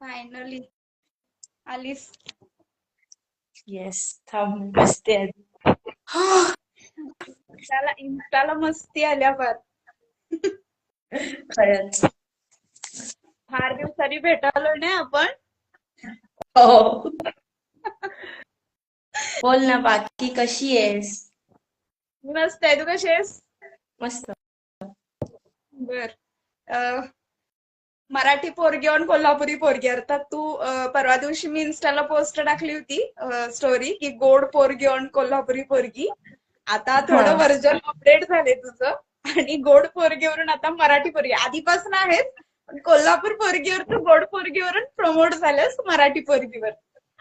Finally आलीस yes थांब बसते आधी. त्याला इंस्टाला मस्ती आल्या फार खरंच. फार दिवसांनी भेटालो नाही आपण. हो. बोल ना बाकी कशी आहेस? मस्त आहे. तू कशी आहेस? मस्त. बर. मराठी पोरगी ऑन कोल्हापुरी पोरगी. अर्थात तू परवा दिवशी मी इन्स्टाला पोस्ट टाकली होती स्टोरी की गोड पोरगी ऑन कोल्हापुरी पोरगी. आता थोडं. व्हर्जन अपडेट झाले तुझं. आणि गोड पोरगीवरून आता मराठी पोरगी. आधीपासून आहेच पण कोल्हापूर पोरगीवर तू गोड पोरगीवरून प्रमोट झाल्यास मराठी पोरगीवर.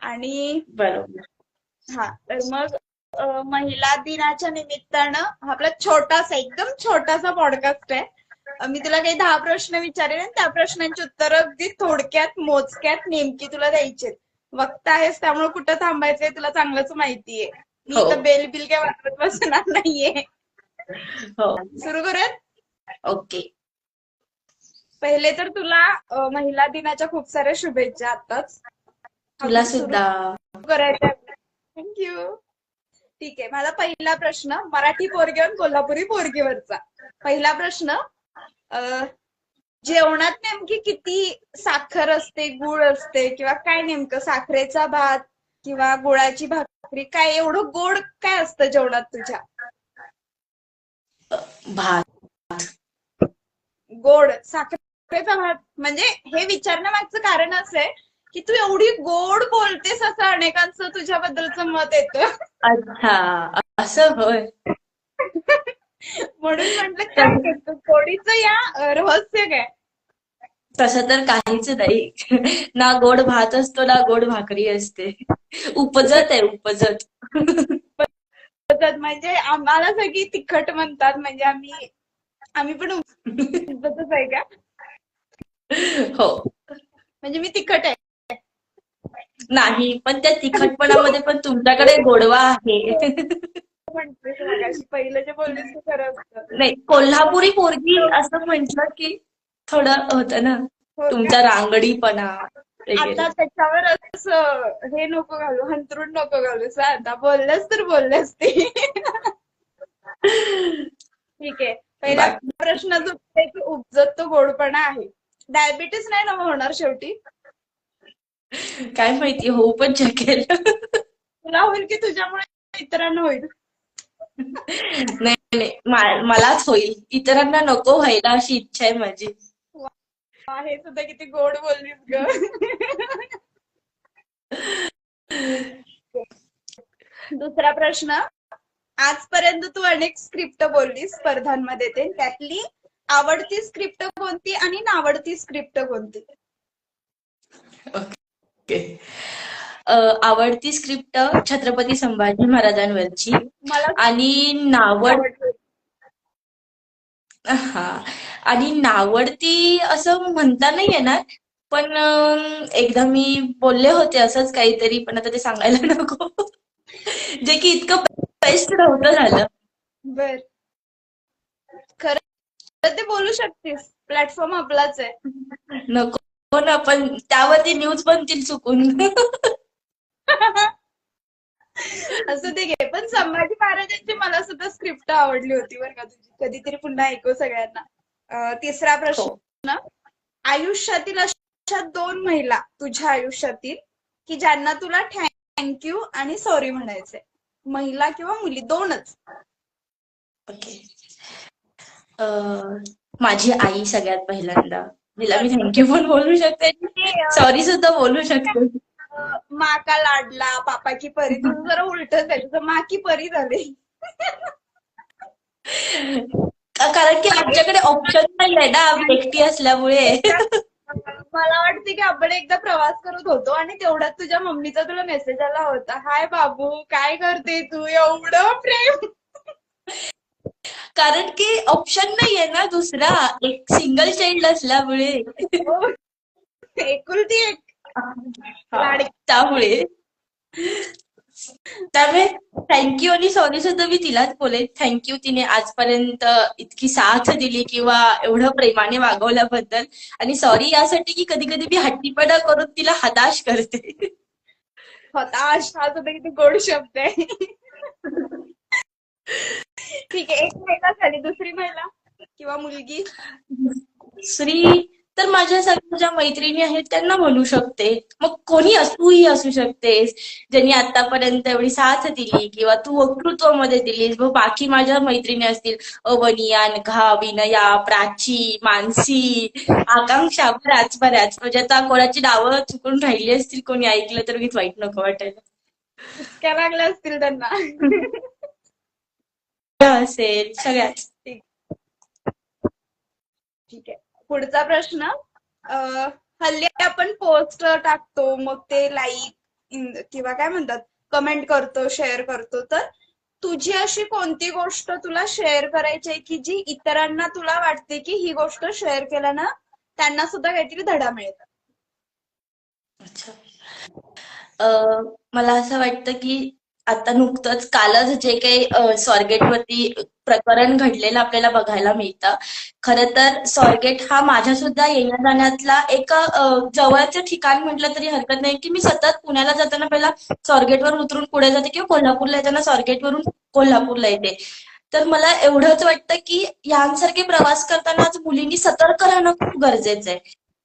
आणि बरोबर. हा तर मग महिला दिनाच्या निमित्तानं आपला छोटासा एकदम छोटासा पॉडकास्ट आहे. मी तुला काही दहा प्रश्न विचारेन त्या प्रश्नांची उत्तरं अगदी थोडक्यात मोजक्यात नेमकी तुला द्यायची वक्ता आहेस त्यामुळे कुठं थांबायचंय तुला चांगलंच माहितीये. मी हो. तर बेल बिल काय वापरत बसणार नाहीये. हो. सुरू करूयात? ओके. पहिले तर तुला महिला दिनाच्या खूप साऱ्या शुभेच्छा आताच. तुला सुद्धा. करायचं थँक्यू ठीक आहे माझा पहिला प्रश्न मराठी पोरगी आणि कोल्हापुरी पोरगीवरचा. पहिला प्रश्न जेवणात नेमकी किती साखर असते गुळ असते किंवा काय नेमकं? साखरेचा भात किंवा गुळाची भाकरी काय एवढं गोड काय असतं जेवणात तुझ्या? भात. गोड. साखरेचा भात. म्हणजे हे विचारण्यामागचं कारण असं आहे की तू एवढी गोड बोलतेस असं अनेकांचं तुझ्याबद्दलचं मत येतं. अच्छा. असं होय. म्हणून म्हटलं काय करतो गोडीचं या रहस्य काय तसं तर काहीच नाही. ना गोड भात असतो ना गोड भाकरी असते. उपजत आहे उपजत. पद्धत म्हणजे आम्हाला सगळी तिखट म्हणतात म्हणजे आम्ही आम्ही पण उपजतच आहे का? हो. म्हणजे मी तिखट आहे. नाही पण त्या तिखटपणामध्ये पण तुमच्याकडे गोडवा आहे. पहिलं जे बोललीस ते खरं असतं. नाही कोल्हापुरी पोरगी असं म्हटलं की थोडं होतं ना हो तुमचा रांगडीपणा आता त्याच्यावर असं हे नको घालू हंतरून नको घालू. सा आता बोलल्यास तर बोलल्यास ते. ठीक आहे. पहिला प्रश्न जो की उपजत तो गोडपणा आहे. डायबिटीस नाही ना होणार शेवटी? काय माहिती होऊ पण शकेल. तुला होईल की तुझ्यामुळे इतरांना होईल? नाही नाही मलाच होईल. इतरांना नको व्हायला अशी इच्छा आहे माझी. हे सुद्धा किती गोड बोललीस ग. दुसरा प्रश्न. आजपर्यंत तू अनेक स्क्रिप्ट बोललीस स्पर्धांमध्ये ते. त्यातली आवडती स्क्रिप्ट कोणती आणि नावडती स्क्रिप्ट कोणती? ओके. आवडती स्क्रिप्ट छत्रपती संभाजी महाराजांवरची. मला आणि नावड. हा. आणि नावडती असं म्हणता नाही येणार पण एकदा मी बोलले होते असंच काहीतरी पण आता ते सांगायला नको. जे की इतकं बेस्ट नव्हतं झालं. बर. खरं ते बोलू शकतेस. प्लॅटफॉर्म आपलाच आहे. नको ना पण त्यावरती न्यूज बनतील चुकून. असं ते घे. पण संभाजी महाराजांची मला सुद्धा स्क्रिप्ट आवडली होती बरं का तुझी. कधीतरी पुन्हा ऐकू सगळ्यांना. तिसरा प्रश्न आयुष्यातील अशा दोन महिला तुझ्या आयुष्यातील की ज्यांना तुला थँक्यू आणि सॉरी म्हणायचंय. महिला किंवा मुली दोनच. ओके. माझी आई सगळ्यात पहिल्यांदा. तिला मी थँक्यू पण बोलू शकते. सॉरी सुद्धा बोलू शकते. माँ का लाडला पापा की परी तुझं जरा उलटच आहे तुझं मा की परी झाले कारण की आमच्याकडे ऑप्शन नाही आहे ना एकटी असल्यामुळे. मला वाटते की आपण एकदा प्रवास करत होतो आणि तेवढ्यात तुझ्या मम्मीचा तुला मेसेज आला होता. हाय बाबू काय करते तू? एवढं प्रेम. कारण की ऑप्शन नाहीये ना दुसरा. एक सिंगल चाइल्ड असल्यामुळे. एकुलती एक हा, त्यामुळे. त्यामुळे थँक्यू आणि सॉरी सुद्धा मी तिलाच बोलेन. थँक्यू तिने आजपर्यंत इतकी साथ दिली किंवा एवढं प्रेमाने वागवल्याबद्दल. आणि सॉरी यासाठी की कधी कधी मी हट्टीपणा करून तिला हताश करते. हताश? हा सुद्धा किती गोड शब्द आहे. ठीक आहे एक महिला झाली. दुसरी महिला किंवा मुलगी? श्री तर माझ्या सगळ्या ज्या मैत्रिणी आहेत त्यांना म्हणू शकते. मग कोणी तूही असू शकतेस. ज्यांनी आतापर्यंत एवढी साथ दिली किंवा तू वक्तृत्वामध्ये दिलीस मग बाकी माझ्या मैत्रिणी असतील अवनिया नघा विनया प्राची मानसी आकांक्षा बऱ्याच बऱ्याच म्हणजे आता कोणाची नावं चुकून राहिली असतील कोणी ऐकलं तर उगीच वाईट नको वाटायला. काय लागल्या असतील त्यांना. असेल सगळ्याच ठीक आहे. पुढचा प्रश्न हल्ली आपण पोस्ट टाकतो मग ते लाईक किंवा काय म्हणतात कमेंट करतो शेअर करतो. तर तुझी अशी कोणती गोष्ट तुला शेअर करायची आहे की जी इतरांना तुला वाटते की ही गोष्ट शेअर केल्यानं त्यांना सुद्धा काहीतरी धडा मिळेल? अच्छा. मला असं वाटतं की आता नुकतंच कालच जे काही स्वारगेट वरती प्रकरण घडलेलं आपल्याला बघायला मिळतं. खरं तर स्वारगेट हा माझ्या सुद्धा येण्या जाण्यातला एक जवळचं ठिकाण म्हटलं तरी हरकत नाही की मी सतत पुण्याला जाताना पहिला स्वारगेटवर उतरून पुढे जाते किंवा कोल्हापूरला येताना स्वारगेटवरून कोल्हापूरला येते. तर मला एवढंच वाटतं की यांसारखे प्रवास करताना आज मुलींनी सतर्क राहणं खूप गरजेचं आहे.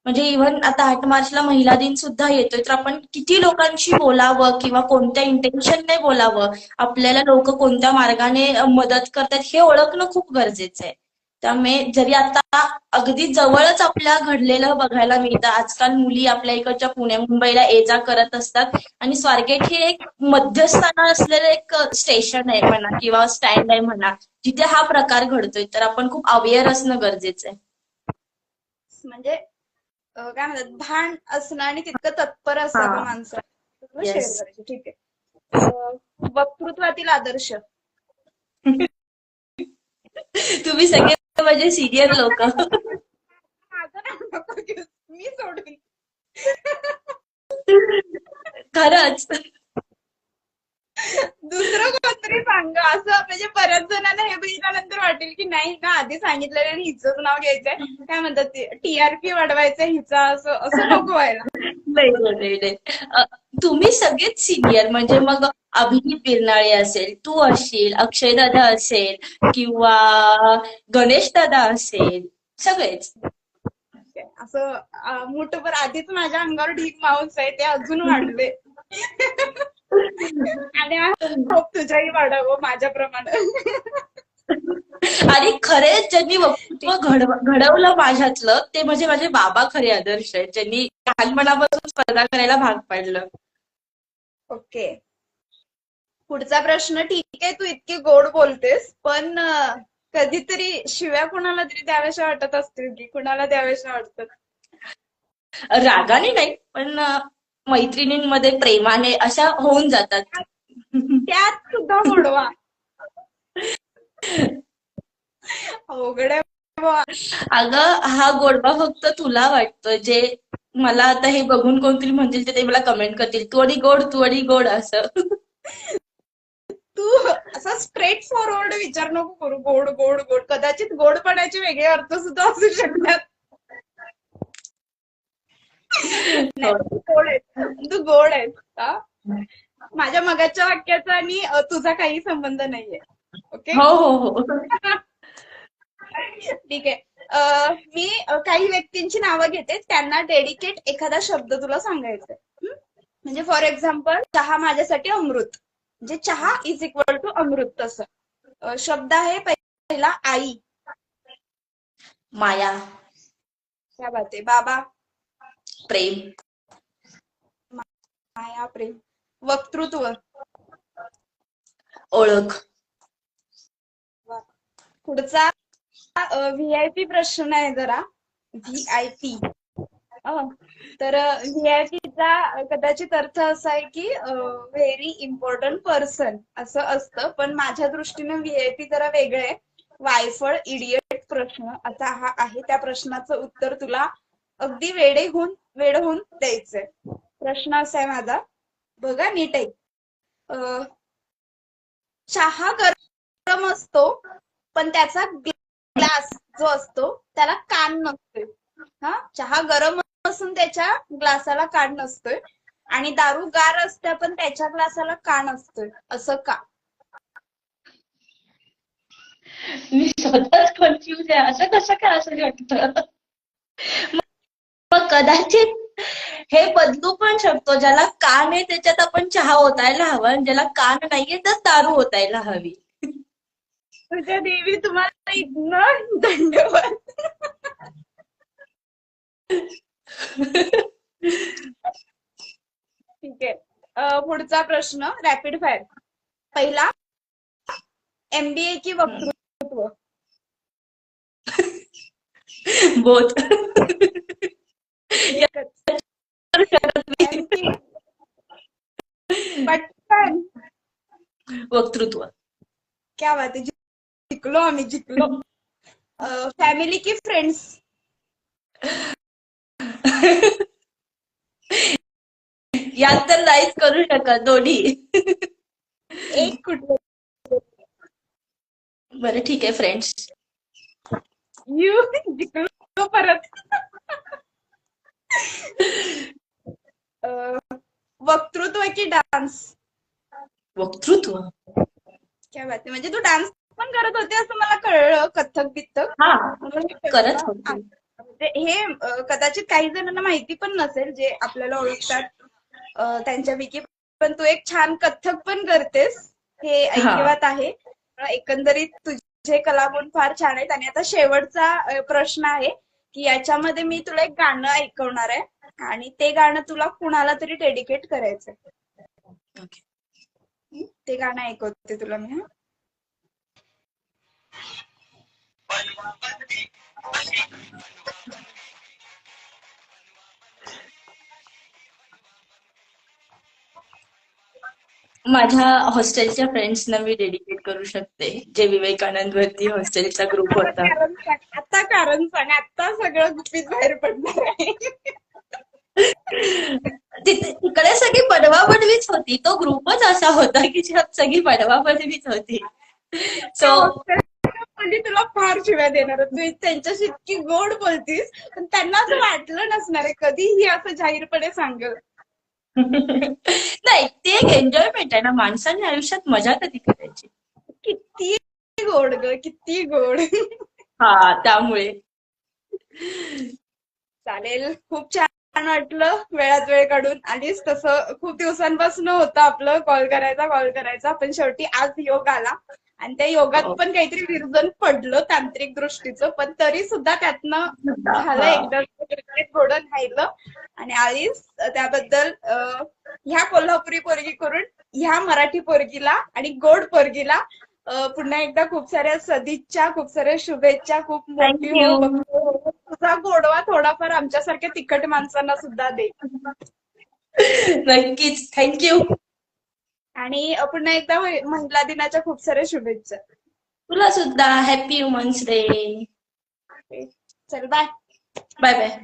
म्हणजे इव्हन आता आठ मार्चला महिला दिन सुद्धा येतोय तर आपण किती लोकांशी बोलावं किंवा कोणत्या इंटेन्शनने बोलावं आपल्याला लोक कोणत्या मार्गाने मदत करतात हे ओळखणं खूप गरजेचं आहे. त्यामुळे जरी आता अगदी जवळच आपल्या घडलेलं बघायला मिळतं आजकाल मुली आपल्या इकडच्या पुणे मुंबईला ये जा करत असतात आणि स्वारगेट हे एक मध्यस्थाना असलेलं एक स्टेशन आहे म्हणा किंवा स्टँड आहे म्हणा जिथे हा प्रकार घडतोय तर आपण खूप अवेअर असणं गरजेचं आहे. म्हणजे काय म्हणतात भान असणं आणि तितकं तत्पर असावं. शेअर करायचं ठीक आहे. वक्तृत्वातील आदर्श. तुम्ही सगळे म्हणजे सिनियर लोक. मी सोडून. खरंच. दुसरं कोणतरी सांग असं म्हणजे बऱ्याच जणांना हे बघितल्यानंतर वाटेल की नाही ना आधी सांगितलेलं आणि हिचंच नाव घ्यायचंय. काय म्हणतात ते टीआरपी वाढवायचं हिचा असं असं नको व्हायला. नाही नाही, नाही नाही. अ, तुम्ही सगळेच सिनियर म्हणजे मग अभिजित बिरनाळे असेल तू असशील अक्षय दादा असेल किंवा गणेश दादा असेल सगळेच. असं अं, मुठभर आधीच माझ्या अंगावर ढीक माऊस आहे ते अजून वाढले. आणि होप तुझ्याही वाढावं माझ्याप्रमाणे. आणि खरेच ज्यांनी घडवलं माझ्यातलं ते म्हणजे माझे बाबा खरे आदर्श आहेत ज्यांनी लहानपणापासून स्पर्धा करायला भाग पाडलं. ओके. पुढचा प्रश्न ठीक आहे तू इतकी गोड बोलतेस पण कधीतरी शिव्या कुणाला तरी द्याव्याशा वाटत असतील की कुणाला द्याव्याशा वाटतात रागाने नाही पण मैत्रिणींमध्ये प्रेमाने अशा होऊन जातात. त्यात सुद्धा गोडवा अवघड आहे. अगं हा गोडवा फक्त तुला वाटतो जे मला आता हे बघून कोणतरी म्हणतील ते ते मला कमेंट करतील. तू आणि गोड तू आणि गोड असं. तू असा स्ट्रेट फॉरवर्ड विचार नको करू. गोड गोड गोड. कदाचित गोडपणाचे वेगळे अर्थ सुद्धा असू शकतात. गोड आहेस. तू गोड आहेस हा? माझ्या मगाच्या वाक्याचा आणि तुझा काही संबंध नाहीये. ओके हो हो हो. ठीक आहे. मी काही व्यक्तींची नावं घेते. त्यांना डेडिकेट एखादा शब्द तुला सांगायचा? म्हणजे फॉर एक्झाम्पल चहा माझ्यासाठी अमृत. म्हणजे चहा इज इक्वल टू अमृत तसं शब्द आहे पहिला आई. माया. क्या बात आहे. बाबा. प्रेम. माया प्रेम. वक्तृत्व. ओळख. पुढचा व्ही आय पी प्रश्न आहे जरा. व्ही आय पी तर व्ही आय पीचा कदाचित अर्थ असा आहे की व्हेरी इम्पॉर्टंट पर्सन असं असतं. पण माझ्या दृष्टीने व्ही आय पी जरा वेगळं आहे. वायफळ इडियट प्रश्न असा हा आहे. त्या प्रश्नाचं उत्तर तुला अगदी वेडे होऊन वेळ होऊन द्यायचंय. प्रश्न असा आहे माझा. बघा नीट आहे चहा गरम असतो. पण त्याचा ग्लास जो असतो त्याला कान नसतोय. हा? चहा गरम असून त्याच्या ग्लासाला कान नसतोय. आणि दारू गार असते पण त्याच्या ग्लासाला कान असतोय. असं का? मी स्वतःच कन्फ्युज आहे. असं कसं काय असं वाटतं मग कदाचित हे बदलू पण शकतो. ज्याला कान आहे त्याच्यात आपण चहा ओतायला हवा. आणि ज्याला कान नाहीये तर दारू ओतायला हवी. तुझ्या देवी तुम्हाला इतनं धन्यवाद. ठीक आहे. पुढचा प्रश्न रॅपिड फायर पहिला एमबीए की वक्तृत्व? बोथ वक्तृत्व. क्या बात आहे. जिंकलो आम्ही जिंकलो. फॅमिली की फ्रेंड्स यात तर नाहीच करू शकत दोन्ही. एक कुठलं? बरं ठीक आहे फ्रेंड्स यू जिंकलो परत. वक्तृत्व की डान्स वक्तृत्व? क्या बात आहे. म्हणजे तू डान्स पण करत होते असं मला कळलं कथ्थक बिथक हा. म्हणजे हे कदाचित काही जणांना माहिती पण नसेल जे आपल्याला ओळखतात. अं, त्यांच्यापैकी पण तू एक छान कथ्थक पण करतेस. हे ऐकिवात आहे. एकंदरीत तुझे कलागुण फार छान आहेत. आणि आता शेवटचा प्रश्न आहे की याच्यामध्ये मी तुला एक गाणं ऐकवणार आहे. आणि ते गाणं तुला कुणाला तरी डेडिकेट करायचंय? ते गाणं ऐकवते तुला मी हा माझ्या हॉस्टेलच्या फ्रेंड्सना मी डेडिकेट करू शकते जे विवेकानंद वरती हॉस्टेलचा ग्रुप होता. आता कारण सांग आता सगळं गुपित बाहेर पडणार आहे. तिथे तिकडे सगळी पडवापडवीच होती. तो ग्रुपच असा होता की ज्यात सगळी पडवापडवीच होती. सो म्हणजे तुला फार शिव्या देणार. तू त्यांच्याशी इतकी गोड बोलतीस. पण त्यांना असं वाटलं नसणार आहे. कधीही असं जाहीरपणे सांगल. नाही ते एक एन्जॉयमेंट आहे ना. माणसाने आयुष्यात मजा कधी करायची? किती गोड ग किती गोड. हा त्यामुळे. चालेल. खूप छान वाटलं वेळात वेळ काढून. आलीस तसं खूप दिवसांपासून होतं आपलं. कॉल करायचा कॉल करायचा. पण शेवटी आज योग आला. आणि त्या योगात हो. पण काहीतरी विरजन पडलं तांत्रिक दृष्टीचं पण तरी सुद्धा त्यातनं झालं एकदा घोडं राहिलं आणि आलीस त्याबद्दल ह्या कोल्हापुरी पोरगी करून ह्या मराठी पोरगीला आणि गोड पोरगीला पुन्हा एकदा खूप साऱ्या सदिच्छा खूप साऱ्या शुभेच्छा खूप मोठी. हो. तुझा गोडवा थोडाफार आमच्यासारख्या तिखट माणसांना सुद्धा दे नक्कीच थँक्यू आणि पुन्हा एकदा महिला दिनाच्या खूप साऱ्या शुभेच्छा. तुला सुद्धा हॅपी वुमन्स डे चल बाय बाय बाय